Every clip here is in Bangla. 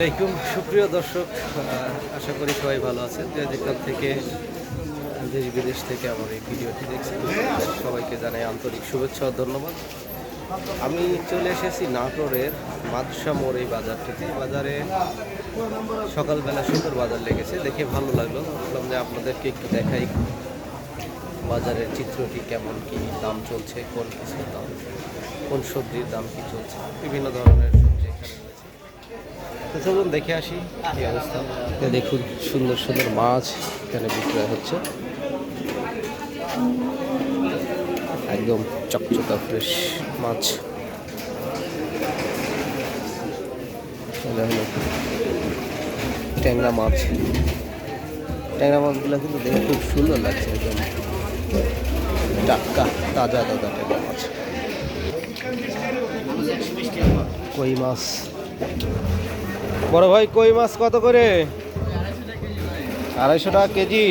আসসালামাইকুম সুপ্রিয় দর্শক আশা করি সবাই ভালো আছেন। যে যেখান থেকে, দেশ বিদেশ থেকে আমার এই ভিডিওটি দেখছেন, সবাইকে জানাই আন্তরিক শুভেচ্ছা ধন্যবাদ। আমি চলে এসেছি নাটোরের মাদশা মোড় এই বাজারটিতে। বাজারে সকালবেলা সুন্দর বাজার লেগেছে, দেখে ভালো লাগল। ভাবলাম যে আপনাদেরকে একটু দেখাই বাজারের চিত্রটি কেমন, কি দাম চলছে, কোন কিছুর দাম, কোন সবজির দাম কি চলছে, বিভিন্ন ধরনের সবজি এখানে তো চলুন দেখে আসি কি অবস্থা। দেখুন, সুন্দর সুন্দর মাছ এখানে বিক্রয় হচ্ছে। একদম চকচকা ফ্রেশ মাছ। হলো ট্যাংরা মাছ। ট্যাংরা মাছগুলো কিন্তু দেখে খুব সুন্দর লাগছে একদম। টাটকা, তাজা তাজা ট্যাংরা মাছ। কই মাছ? বড় ভাই, কই মাছ কত করে? আড়াইশো টাকা কেজি।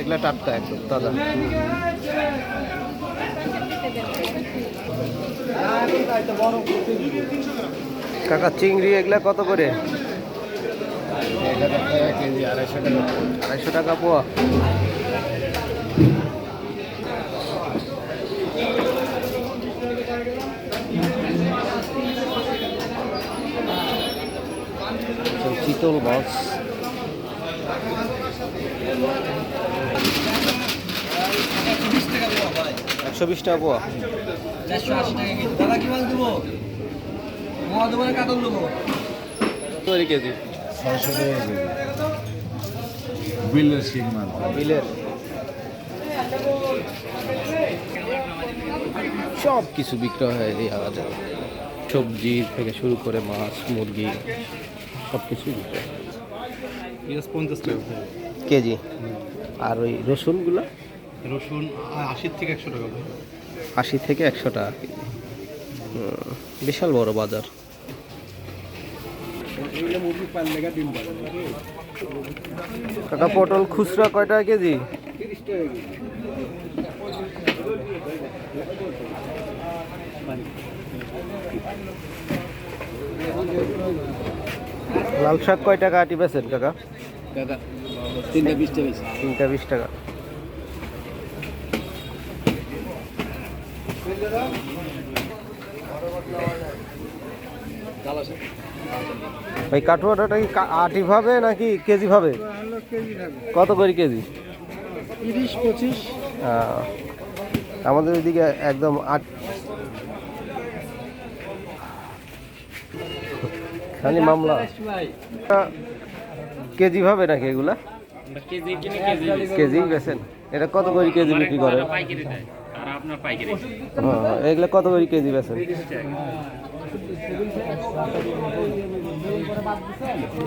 এগুলা টাটকা কাকা, চিংড়ি এগুলা কত করে? কেজি। আড়াইশো টাকা আড়াইশো টাকা পোয়া চিতল মাছ একশো বিশ টাকা পোয়া চারশো আশি টাকা কেজি দাদা কি মাছ দেবো মোয়া দেবো কাতল দেবো কেজি ছয়শো টাকা কেজি বিলের শিং মাছ। বিলের। সব কিছু বিক্রয় হয় এই বাজারে সবজি থেকে শুরু করে মাছ মুরগি সব কিছুই বিক্রয় হয়। পঞ্চাশ টাকা কেজি। আর ওই রসুনগুলো? রসুন আশির থেকে একশো টাকা আশি থেকে একশো টাকা কেজি। বিশাল বড় বাজার। কাকা পটল খুচরা কয় টাকা কেজি? লাল শাক কয় টাকা আটি বেছেন কাকা? কাকা তিনটা বিশ টাকা তিনটা বিশ টাকা। ওই কাঠুয়াটা কি কা- আটি ভাবে নাকি কেজি ভাবে? কত করে কেজি? তিরিশ পঁচিশ। আমাদের ওইদিকে একদম আট খালি মামলা। কেজি ভাবে নাকি এগুলা? কেজি কিনে কেজি কেজি বেছেন এটা কত করে কেজি বিক্রি করে পাইকারি দেয় আর আপনার পাইকারি। হ্যাঁ এগুলা কত করে কেজি বেছেন বাদ দিচ্ছেন